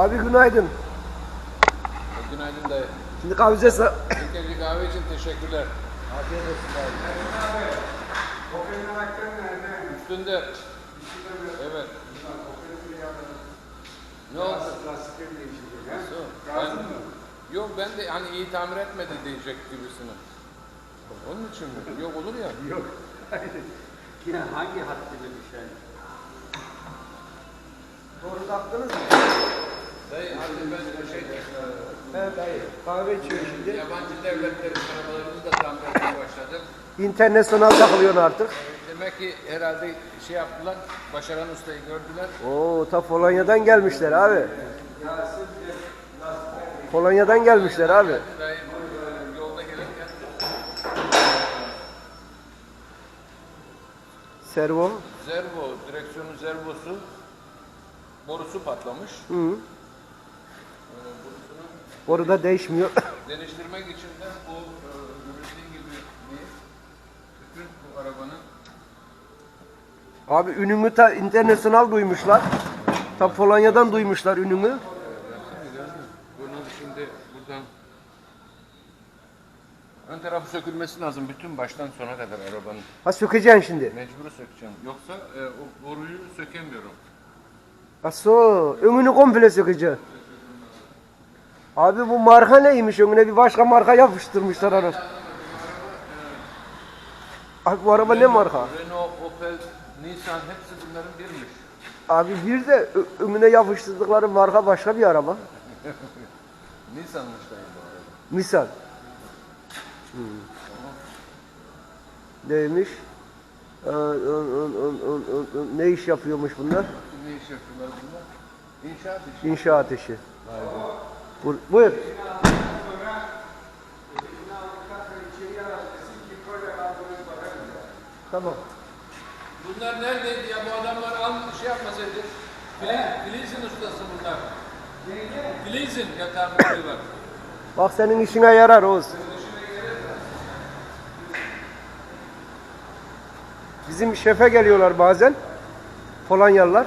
Abi günaydın. Günaydın dayı. Şimdi kahvece sa- İlk önce kahve için teşekkürler. Afiyet olsun abi. Üstünde. Evet. Ne oldu? Nasıl? Ben, yok ben de hani iyi tamir etmedi diyecek gibisine. Onun için mi? Yok olur ya. Yok. Yine hangi haddine düşen? Doğru taktınız mı? Dayı artık ben şey Evet dayı. Kahve içiyor şimdi. yabancı devletlerin arabalarımızı da tamir başladık. İnternasyonel takılıyorsun artık. Demek ki herhalde şey yaptılar, Başaran Usta'yı gördüler. Oo ta Polonya'dan gelmişler abi. Polonya'dan gelmişler abi. Servo. Zervo, direksiyonun zervosu borusu patlamış. Hı. Orada değişmiyor. Değiştirmek için de bu e, görüldüğü gibi değil. Bütün bu arabanın Abi ünümü ta internasyonel duymuşlar. Ta Polonya'dan duymuşlar ünümü. bunun şimdi buradan ön tarafı sökülmesi lazım bütün baştan sona kadar arabanın. Ha sökeceksin şimdi. Mecbur sökeceğim. Yoksa e, o boruyu sökemiyorum. Aso, önünü komple sökeceksin. Abi bu marka neymiş? Önüne bir başka marka yapıştırmışlar ara. Abi bu araba ne marka? Renault, Opel, Nissan hepsi bunların birmiş. Abi bir de ö- önüne yapıştırdıkları marka başka bir araba. Nissan'mış dayı bu araba. Misal. Hmm. Neymiş? Aa, ın, ın, ın, ın, ın, ın. Ne iş yapıyormuş bunlar? Ne iş yapıyorlar bunlar? İnşaat işi. İnşaat işi. Bur buyur. Tamam. Bunlar neredeydi ya bu adamlar al şey yapmasaydı. Fili- Filizin ustası bunlar. Filizin yatağın var. Bak senin işine yarar Oğuz. Bizim şefe geliyorlar bazen. Polonyalılar.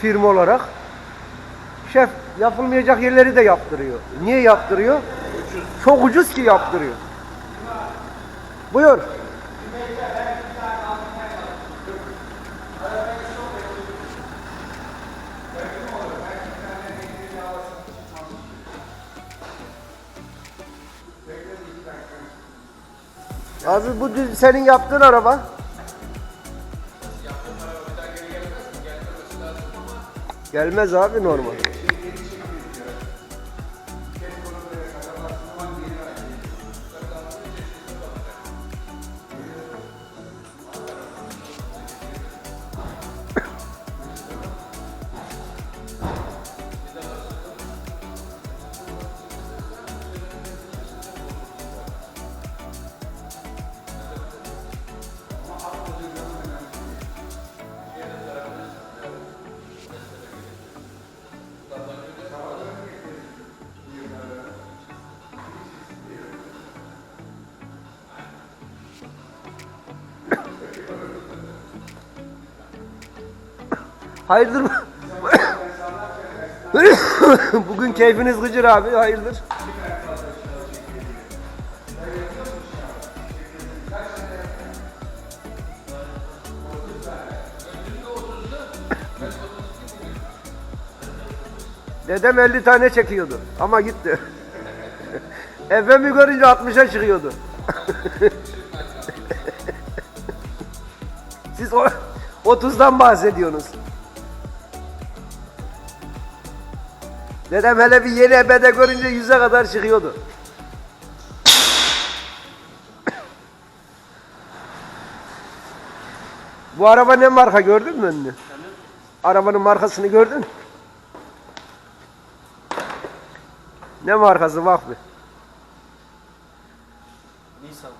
Firma olarak. Şef yapılmayacak yerleri de yaptırıyor. Niye yaptırıyor? Çok ucuz ki yaptırıyor. Buyur. Abi bu senin yaptığın araba. Gelmez abi normal. Hayırdır? Bugün keyfiniz gıcır abi. Hayırdır? Dedem 50 tane çekiyordu ama gitti. Efemi görünce 60'a çıkıyordu. Siz o 30'dan bahsediyorsunuz. Dedem hele bir yeni ebede görünce 100'e kadar çıkıyordu. Bu araba ne marka gördün mü önünü? Arabanın markasını gördün? Ne markası bak bir. Nisan.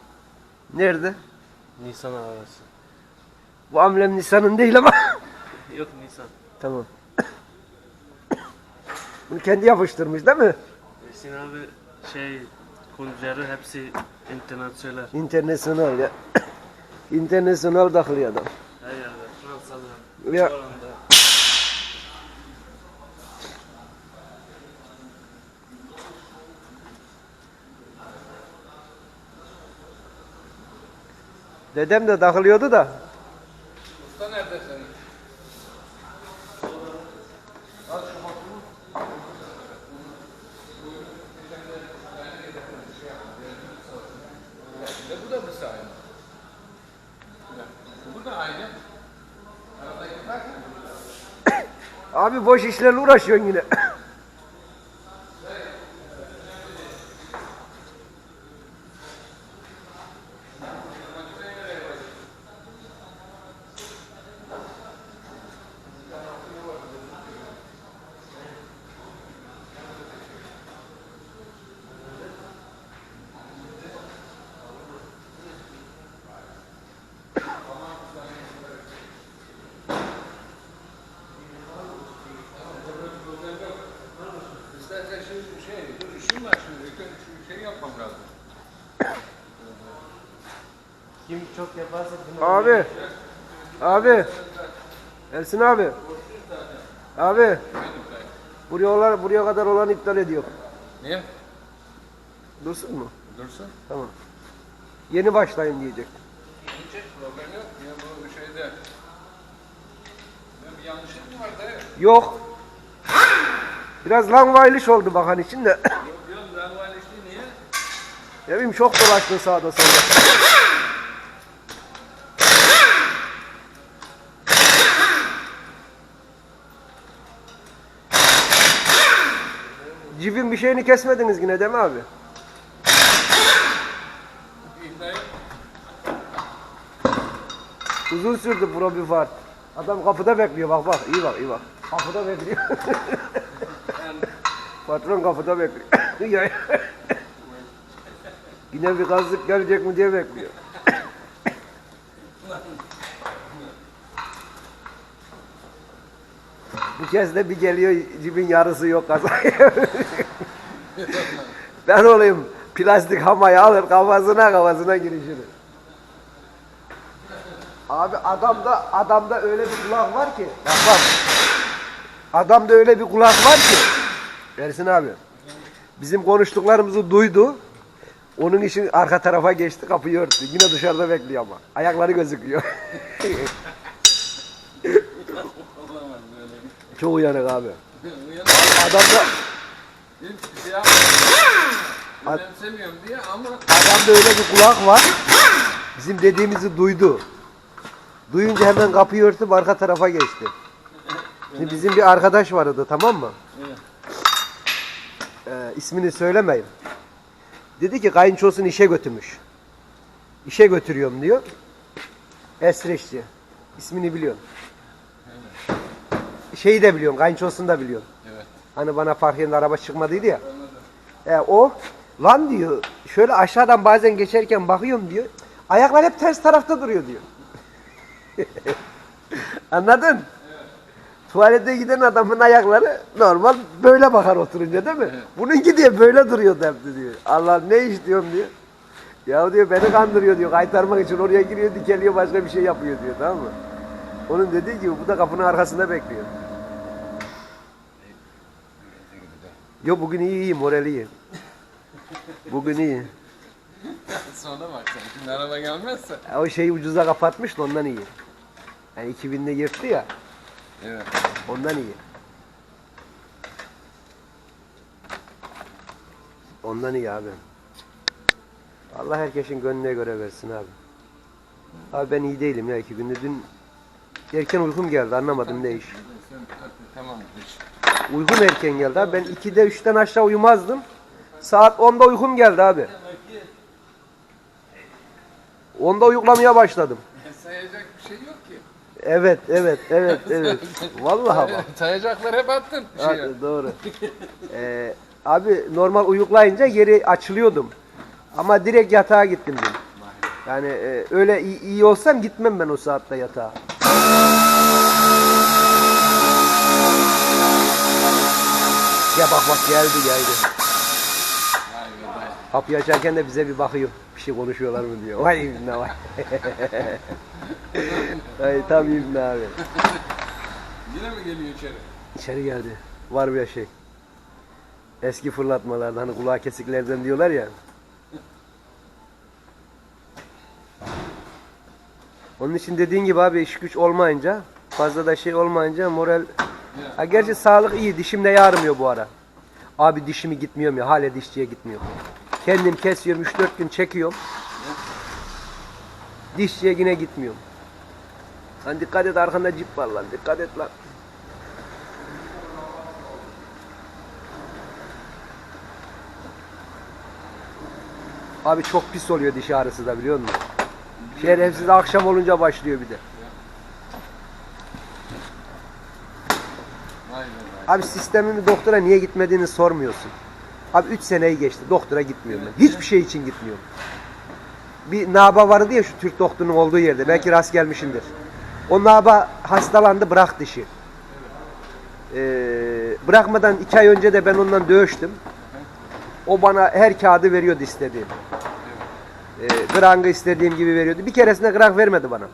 Nerede? Nisan arabası. Bu amblem Nissan'ın değil ama. Yok Nisan. tamam. Bunu kendi yapıştırmış değil mi? Esin abi şey kulüpleri hepsi internasyonel. İnternasyonel ya. İnternasyonel dahili adam. Her yerde Fransa'da. Ya. Hollanda. Dedem de takılıyordu da Abi boş işlerle uğraşıyorsun yine. İstersen şu şey, dur işim var şimdi. İlk önce Şu şey yapmam lazım. Kim çok yaparsa Abi. Abi. Ersin abi. Abi. Buraya olan, buraya kadar olan iptal ediyor. Niye? Dursun mu? Dursun. Tamam. Yeni başlayın diyecek. Hiç problem yok. Ya bu şeyde... Ya bir yanlışlık mı var? Yok. Biraz langwayliş oldu bakan için de. Yok yok bu ilişki niye? Ne bileyim çok dolaştın sağda solda. Cibin bir şeyini kesmediniz yine değil mi abi? Uzun sürdü bura bir var. Adam kapıda bekliyor bak bak iyi bak iyi bak. Kapıda bekliyor. Patron kapıda bekliyor. Yine bir gazlık gelecek mi diye bekliyor. Bu kez de bir geliyor cibin yarısı yok kazaya. ben olayım plastik hamayı alır kafasına kafasına girişir. Abi adamda adamda öyle bir kulak var ki. Bak bak. Adamda öyle bir kulak var ki. Ersin abi. Bizim konuştuklarımızı duydu. Onun için arka tarafa geçti kapıyı örttü. Yine dışarıda bekliyor ama. Ayakları gözüküyor. Çok uyanık abi. Uyanık. Adamda Hiç şey yapmıyorum. Önemsemiyorum diye ama adamda öyle bir kulak var. Bizim dediğimizi duydu. Duyunca hemen kapıyı örtüp arka tarafa geçti. Şimdi bizim bir arkadaş vardı tamam mı? Evet. Ee, ismini söylemeyin. Dedi ki kayınçosunu işe götürmüş. İşe götürüyorum diyor. Esreççi. İsmini biliyorsun. Şeyi de biliyorsun, kayınçosunu da biliyorsun. Evet. Hani bana Farhiye'nin araba çıkmadıydı ya. E, o lan diyor şöyle aşağıdan bazen geçerken bakıyorum diyor. Ayaklar hep ters tarafta duruyor diyor. Anladın? Tuvalete giden adamın ayakları normal böyle bakar oturunca değil mi? Bununki diye böyle duruyor hep diyor. Allah ne iş diyorum diyor. Ya diyor beni kandırıyor diyor. Kaytarmak için oraya giriyor dikeliyor başka bir şey yapıyor diyor tamam mı? Onun dediği gibi bu da kapının arkasında bekliyor. Yo bugün iyi iyi morali iyi. Bugün iyi. Sonra bak sen şimdi araba gelmezse. Ya O şeyi ucuza kapatmış da ondan iyi. Yani 2000'de yırttı ya Evet. ondan iyi. Ondan iyi abi. Allah herkesin gönlüne göre versin abi. Abi ben iyi değilim ya iki gündür. Dün erken uykum geldi anlamadım ne iş. Tamam. Uykum erken geldi abi. Ben 2'de 3'ten aşağı uyumazdım. Saat 10'da uykum geldi abi. 10'da uyuklamaya başladım. Sayacak bir şey yok ki. Evet, evet, evet, evet. Vallahi bak. Sayacaklar hep attın. Şey. Ha, doğru. Ee, abi normal uyuklayınca yeri açılıyordum. Ama direkt yatağa gittim dün. Yani e, öyle iyi, iyi olsam gitmem ben o saatte yatağa. Ya bak bak geldi geldi. Kapıyı açarken de bize bir bakıyor. Bir şey konuşuyorlar mı diyor. Vay ibne vay. Ay tam ibne abi. Yine mi geliyor içeri? İçeri geldi. Var bir şey. Eski fırlatmalarda hani kulağı kesiklerden diyorlar ya. Onun için dediğin gibi abi iş güç olmayınca fazla da şey olmayınca moral ha, gerçi sağlık iyi dişim de ağrımıyor bu ara. Abi dişimi gitmiyorum ya hala dişçiye gitmiyorum. Kendim kesiyorum 3-4 gün çekiyorum. Dişçiye yine gitmiyorum. Lan dikkat et arkanda cip var lan dikkat et lan. Abi çok pis oluyor diş ağrısı da biliyor musun? Şerefsiz akşam olunca başlıyor bir de. Abi sistemimi doktora niye gitmediğini sormuyorsun. Abi 3 seneyi geçti. Doktora gitmiyorum ben. Hiçbir şey için gitmiyorum. Bir naba vardı ya şu Türk doktorunun olduğu yerde. Belki rast gelmişindir. O naba hastalandı bırak dişi. Ee, bırakmadan 2 ay önce de ben ondan dövüştüm. O bana her kağıdı veriyordu istediğim. Ee, grangı istediğim gibi veriyordu. Bir keresinde grang vermedi bana.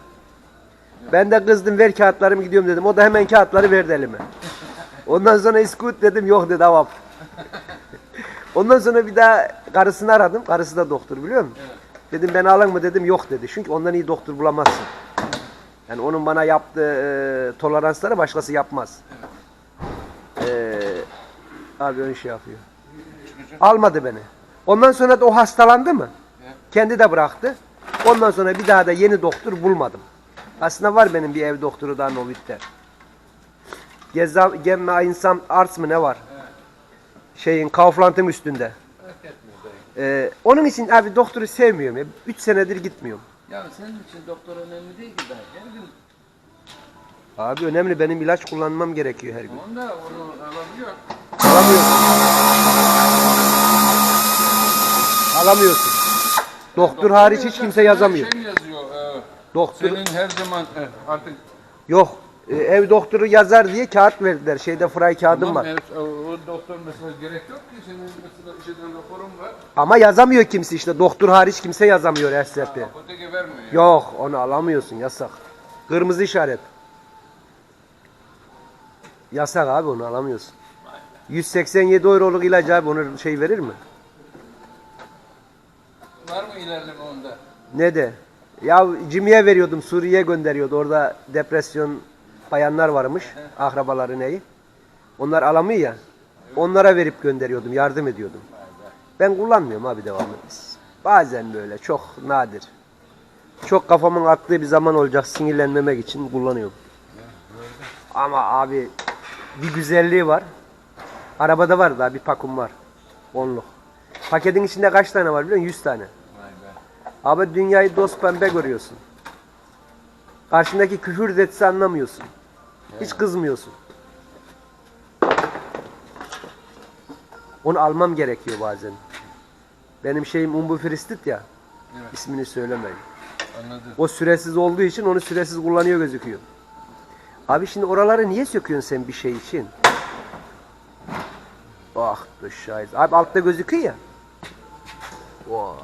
Ben de kızdım ver kağıtlarımı gidiyorum dedim. O da hemen kağıtları verdi elime. Ondan sonra iskut dedim yok dedi avap. Ondan sonra bir daha karısını aradım. Karısı da doktor biliyor musun? Dedim ben alın mı dedim yok dedi. Çünkü ondan iyi doktor bulamazsın. Yani onun bana yaptığı e, toleransları başkası yapmaz. Ee, abi ön şey yapıyor. Almadı beni. Ondan sonra da o hastalandı mı? Kendi de bıraktı. Ondan sonra bir daha da yeni doktor bulmadım. Aslında var benim bir ev doktoru daha Novit'te. Geza, Gemme insan Arts mı ne var? Şeyin Kaufland'ın üstünde. Ee, onun için abi doktoru sevmiyorum. ya. Üç senedir gitmiyorum. Ya senin için doktor önemli değil ki dayı. Her gün Abi önemli benim ilaç kullanmam gerekiyor her gün. onda onu alabiliyor. Alamıyorsun. Alamıyorsun. Doktor hariç hiç kimse yazamıyor. Şey yazıyor. e, Doktor senin her zaman e, artık yok. Ee, ev doktoru yazar diye kağıt verdiler. Şeyde fray kağıdım var. evet, o, o doktor mesela gerek yok ki senin mesela şeyden raporun var. Ama yazamıyor kimse işte. Doktor hariç kimse yazamıyor RSP. Apoteke vermiyor. Yok onu alamıyorsun yasak. Kırmızı işaret. Yasak abi onu alamıyorsun. 187 euroluk ilaç abi onu şey verir mi? Var mı ilerleme onda? Ne de? Ya Cimi'ye veriyordum Suriye'ye gönderiyordu. Orada depresyon bayanlar varmış. Akrabaları neyi? Onlar alamıyor ya. Onlara verip gönderiyordum. Yardım ediyordum. Ben kullanmıyorum abi devamlı. Bazen böyle çok nadir. Çok kafamın attığı bir zaman olacak sinirlenmemek için kullanıyorum. Ama abi bir güzelliği var. Arabada var daha bir pakum var. Onluk. Paketin içinde kaç tane var biliyor musun? 100 tane. Abi dünyayı dost pembe görüyorsun. Karşındaki küfür etse anlamıyorsun. Hiç kızmıyorsun. Onu almam gerekiyor bazen. Benim şeyim umbu fristit ya. Evet. İsmini söylemeyin. Anladım. O süresiz olduğu için onu süresiz kullanıyor gözüküyor. Abi şimdi oraları niye söküyorsun sen bir şey için? Ah dışarı. Abi altta gözüküyor ya. Oh,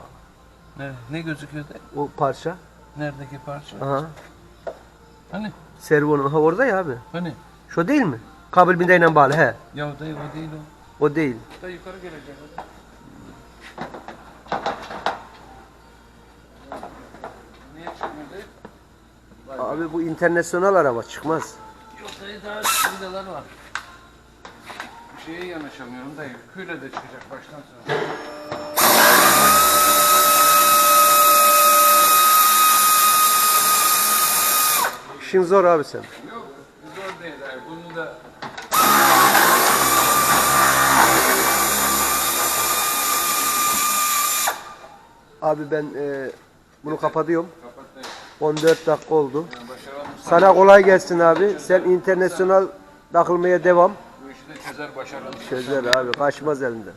Ne, ne gözüküyor o parça. Neredeki parça? Aha. Hani? Servonun ha orada ya abi. Hani? Şu değil mi? Kabel bindeyle bağlı he. Ya dayı o değil o. O değil. Da yukarı gelecek. hadi. Niye çıkmadı? Abi bu internasyonel araba çıkmaz. Yok dayı daha vidalar var. Bir şeye yanaşamıyorum dayı. Küyle de çıkacak baştan sonra. İşin zor abi sen. Yok zor değil dayı. Bunu da Abi ben e, bunu kapatıyorum. kapat dayı. 14 dakika oldu. Yani. Sana kolay gelsin abi. Sen internasyonel takılmaya devam. Bu işi de çözer başaralım. Çözer abi. Kaçmaz elinden.